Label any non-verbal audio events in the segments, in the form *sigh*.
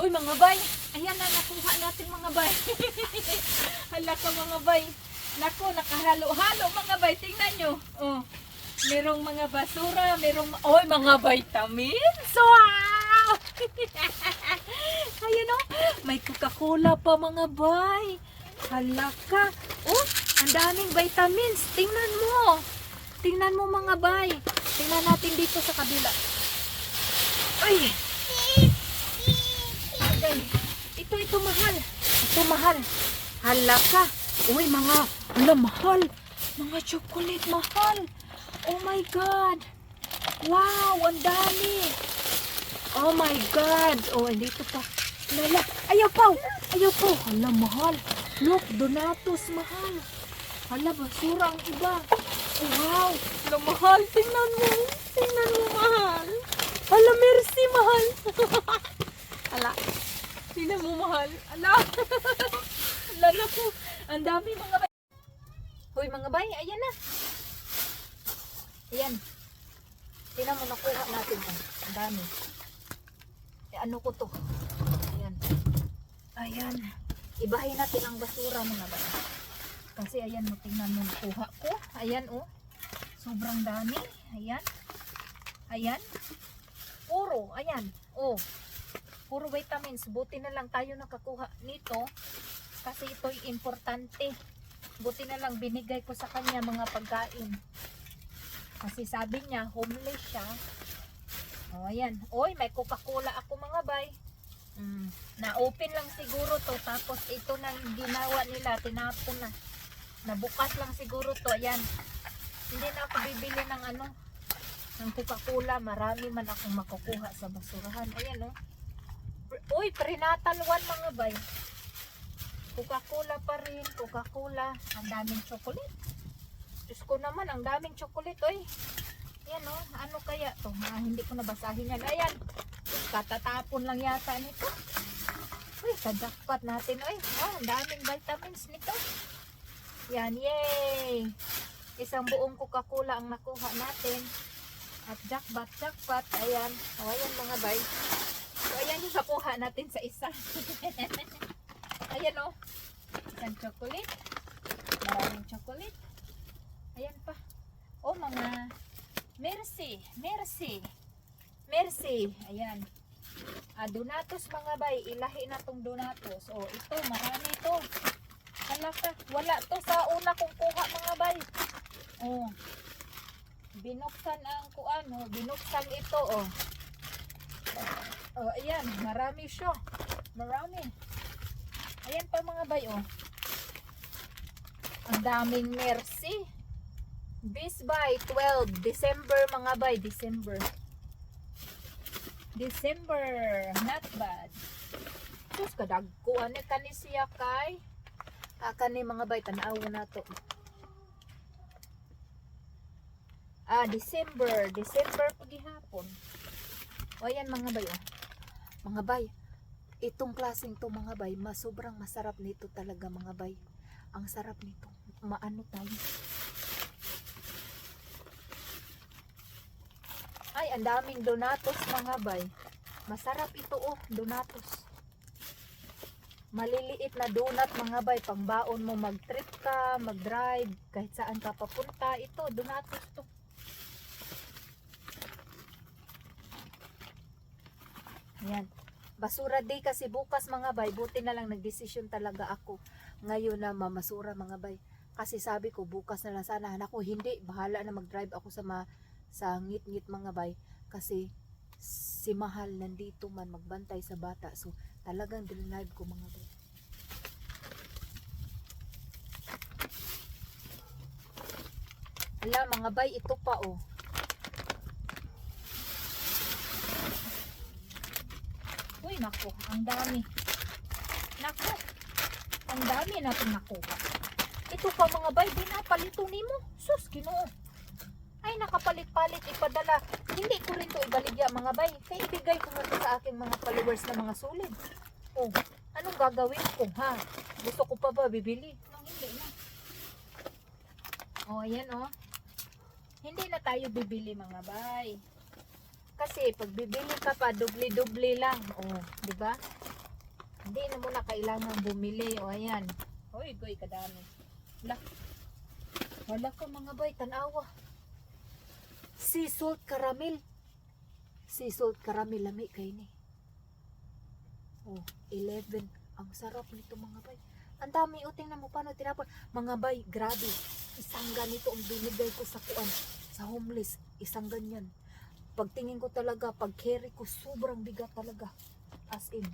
Uy, mga bay. Ayan na, nakuha natin mga bay. *laughs* Hala ka mga bay. Nako, nakahalo-halo mga bay. Tingnan nyo. Oh. Merong mga basura, merong, oy, mga vitamins. Wow! *laughs* Ayan oh, may Coca-Cola pa mga bay. Hala ka. Oh, ang daming vitamins. Tingnan mo. Tingnan mo mga bay. Tingnan natin dito sa kabila. Ay! Ito, ito mahal. Ito mahal. Hala ka. Uy, mga, hala, mahal. Mga chocolate, mahal. Oh my God. Wow, ang dami. Oh my God. Oh, andito pa. Lala. Ayaw pa. Ayaw pa. Hala, mahal. Look, Donatos, mahal. Hala, basura ang iba. Wow. Hala, mahal. Tingnan mo. Tingnan mo, mahal. Hala, merci, mahal. Hala. Tingnan mo, mahal. Hala. Hala *laughs* na po. Ang dami mga bay. Hoy, mga bay. Ayan na. Ayan. Tingnan mo, nakuha natin. Oh. Ang dami. Eh, ano ko to? Ayan. Ayan. Ibahin natin ang basura mga bay. Kasi ayan mo, tingnan mo, nakuha ko. Ayan, oh. Sobrang dami. Ayan. Ayan. Puro. Ayan. Oh. Puro vitamins. Buti na lang tayo nakakuha nito. Kasi ito'y importante. Buti na lang binigay ko sa kanya mga pagkain. Kasi sabi niya, homeless siya. O, ayan. Oy, may Coca-Cola ako mga bay. Mm, na-open lang siguro to. Tapos ito nang ginawa nila. Tinapon na. Nabukas lang siguro to. Ayan. Hindi na ako bibili ng ano, ng Coca-Cola. Marami man akong makukuha sa basurahan. Ayan o. Uy, prenatal one mga bay. Coca-Cola pa rin. Coca-Cola. Ang daming chocolate. Diyos ko naman, ang daming chocolate, oy. Yan, oh. Ano kaya to? Ah, hindi ko nabasahin yan. Ayan. Katatapon lang yata nito. Uy, kajakpat natin, oy. Oh, ang daming vitamins nito. Yan, yay! Isang buong Coca-Cola ang nakuha natin. At jackpot, jackpot. Ayan. O, ayan mga bay. Ayan yung nakuha natin sa isa. *laughs* ayan, oh. Isang chocolate. Maraming chocolate. Ayan pa. Oh, mga Mercy, Mercy. Mercy. Ayan. Ah, donatos mga bay. Ilahi na tong donatos. Oh, ito, marami ito. Hala ka. Wala to sa una kong kuha mga bay. Oh. Binuksan ang kuan. Binuksan ito, oh. Oh, ayan. Marami siya. Marami. Ayan pa mga bay, oh. Ang daming Mercy. This by 12 December mga bay, December. December, not bad. Sus kadagko ani kani siya kay. Ah, kani mga bay tanaw na to. Ah, December, December paghihapon. O ayan mga bay oh. Mga bay, itong klaseng to mga bay, mas sobrang masarap nito talaga mga bay. Ang sarap nito. Maano tayo. Ay, ang daming donatos mga bay. Masarap ito oh, donatos. Maliliit na donut mga bay, pangbaon mo mag-trip ka, mag-drive, kahit saan ka papunta. Ito, donatos to. Yan. Basura day kasi bukas mga bay, buti na lang nagdesisyon talaga ako ngayon na mamasura mga bay. Kasi sabi ko bukas na lang sana. Ako hindi, bahala na mag-drive ako sa ma sa ngit-ngit mga bay kasi si Mahal nandito man magbantay sa bata. So talagang dinalive ko mga bay. Ala mga bay, ito pa oh. Nako, ang dami. Nako, ang dami natin nakuha. Ito pa mga bay, pinapalito nimo. Sus, ginoo. Ay, nakapalit-palit, ipadala. Hindi ko rin to ibaligya mga bay. Kaya ibigay ko na sa aking mga followers na mga sulit. Oh, anong gagawin ko, ha? Gusto ko pa ba bibili? Nang hindi na. Oh, ayan oh. Hindi na tayo bibili mga bay. Kasi pag bibili ka pa, dubli-dubli lang. Oh, di ba? Hindi na muna kailangan bumili. O, ayan. Hoy, goy, kadami. Wala. Wala ka mga bay, tanawa. Sea salt caramel. Sea salt caramel, lami kay ni. Oh, 11. Ang sarap nito mga bay. Ang dami, o tingnan mo paano tinapon. Mga bay, grabe. Isang ganito ang binigay ko sa kuan. Sa homeless, isang ganyan. Pagtingin ko talaga, pag carry ko, sobrang bigat talaga. As in.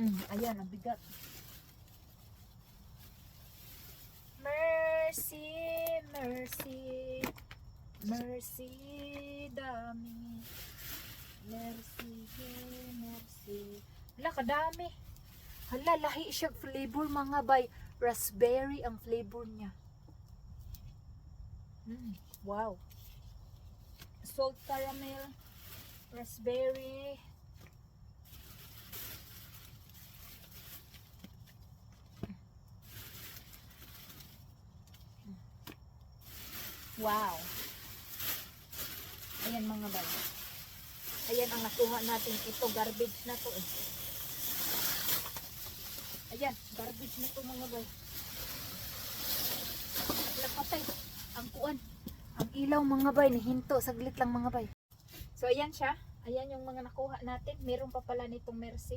Mm, ayan, ang bigat. Mercy, mercy, mercy, dami. Mercy, mercy. Hala, kadami. Hala, lahi siya flavor mga bay. Raspberry ang flavor niya. Mm, wow. Salt caramel, raspberry, Wow. Ayan mga bay. Ayan ang nakuha natin. Ito garbage na to eh. Ayan, garbage na to mga. Ang kuan. Ang ilaw mga bay. Nihinto. Saglit lang mga bay. So ayan siya. Ayan yung mga nakuha natin. Meron pa pala nitong Mercy.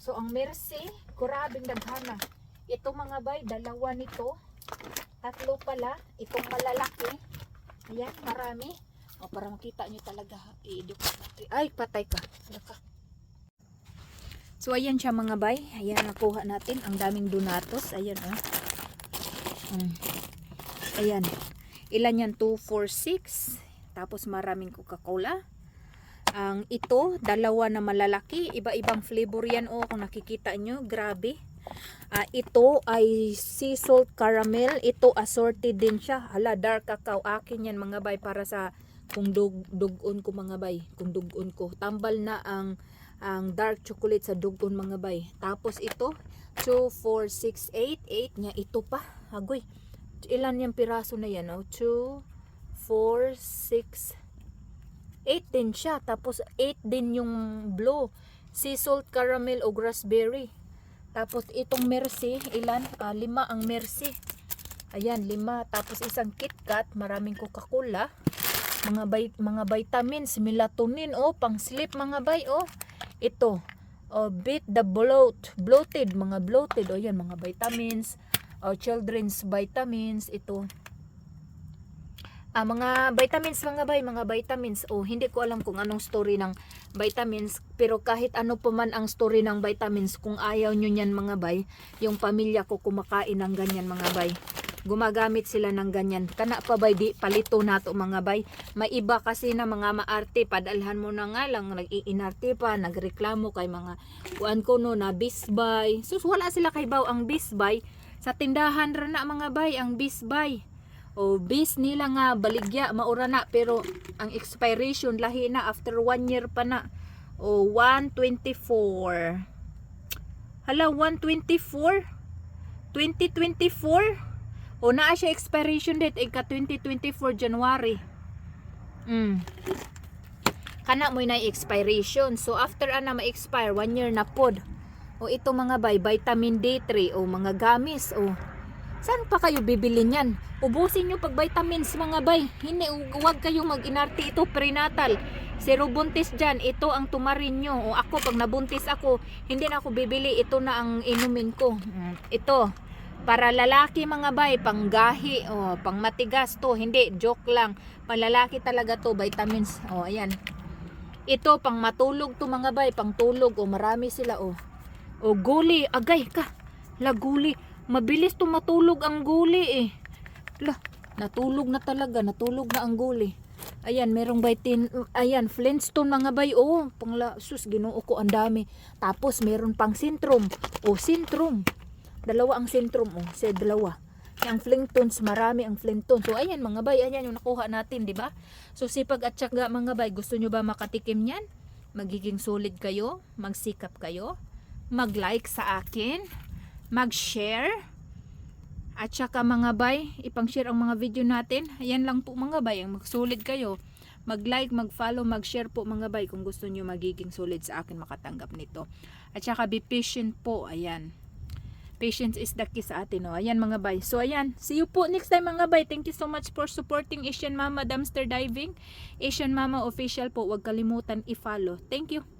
So ang Mercy, kurabing daghana. Ito mga bay, dalawa nito. Tatlo pala. Itong malalaki. Ayan, marami. O, para makita nyo talaga. Natin. Ay, patay ka. Ka. So, ayan siya mga bay. Ayan, nakuha natin. Ang daming donatos. Ayan, oh. Mm. Ayan. Ilan yan? 2, 4, 6. Tapos maraming Coca-Cola. Ang ito, dalawa na malalaki. Iba-ibang flavor yan. Oh, kung nakikita nyo. Grabe. Ah, ito ay sea salt caramel. Ito assorted din siya. Hala, dark cacao. Akin yan mga bay para sa kung dug dugon ko mga bay. Kung dugon ko. Tambal na ang ang dark chocolate sa dugon mga bay. Tapos ito, 2, 4, 6, 8. 8 niya. Ito pa. Agoy. Ilan yung piraso na yan? Oh? 2, 4, 6, 8 din siya. Tapos 8 din yung blue. Sea salt caramel o raspberry. Tapos itong Mercy, ilan? Ah, lima ang Mercy. Ayan, lima. Tapos isang KitKat, maraming Coca-Cola. Mga, bay, mga vitamins, melatonin, oh, pang sleep mga bay, oh. Ito, oh, beat the bloat, bloated, mga bloated, oh, yan, mga vitamins, oh, children's vitamins, ito. Ah, mga vitamins mga bay, mga vitamins. Oh, hindi ko alam kung anong story ng vitamins, pero kahit ano pa man ang story ng vitamins, kung ayaw nyo niyan mga bay, yung pamilya ko kumakain ng ganyan mga bay. Gumagamit sila ng ganyan. Kana pa bay, di palito nato mga bay. May iba kasi na mga maarte, padalhan mo na nga lang, nag-iinarte pa, nagreklamo kay mga kuan ko no na bisbay. Sus, wala sila kay baw ang bisbay. Sa tindahan ra na mga bay, ang bisbay. O bis nila nga baligya maura na pero ang expiration lahi na after one year pa na. O 124. Hala 124? 2024? O naa siya expiration date ika 2024 January. Mm. Kana mo na expiration. So after ana ma-expire one year na pod. O ito mga bay vitamin D3 o mga gamis o Saan pa kayo bibili niyan? Ubusin nyo pag vitamins mga bay. Hindi, huwag kayong mag-inarte ito prenatal. Zero buntis dyan, ito ang tumarin nyo. O ako, pag nabuntis ako, hindi na ako bibili. Ito na ang inumin ko. Mm, Ito, para lalaki mga bay, panggahi, o, pang matigas to. Hindi, joke lang. Palalaki talaga to, vitamins. O, ayan. Ito, pang matulog to mga bay, pang tulog. O, marami sila, o. O, guli, agay ka. La, guli. Mabilis tumatulog ang guli eh. La, natulog na talaga, natulog na ang guli. Ayan, merong bitin, ayan, Flintstone mga bay, oh, pangla, sus, ginoo ko, ang dami. Tapos, meron pang sintrom, oh, sintrom. Dalawa ang sintrom, oh, sa dalawa. Ang Flintstones, marami ang Flintstones. So, ayan mga bay, ayan yung nakuha natin, di ba? So, sipag at syaga mga bay, gusto nyo ba makatikim yan? Magiging solid kayo, magsikap kayo, mag-like sa akin, mag-share, At saka mga bay, ipang-share ang mga video natin. Ayan lang po mga bay, ang magsulit kayo. Mag-like, mag-follow, mag-share po mga bay kung gusto nyo magiging sulit sa akin makatanggap nito. At saka be patient po, ayan. Patience is the key sa atin, no? Ayan mga bay. So ayan, see you po next time mga bay. Thank you so much for supporting Asian Mama Dumpster Diving. Asian Mama Official po, huwag kalimutan i-follow. Thank you.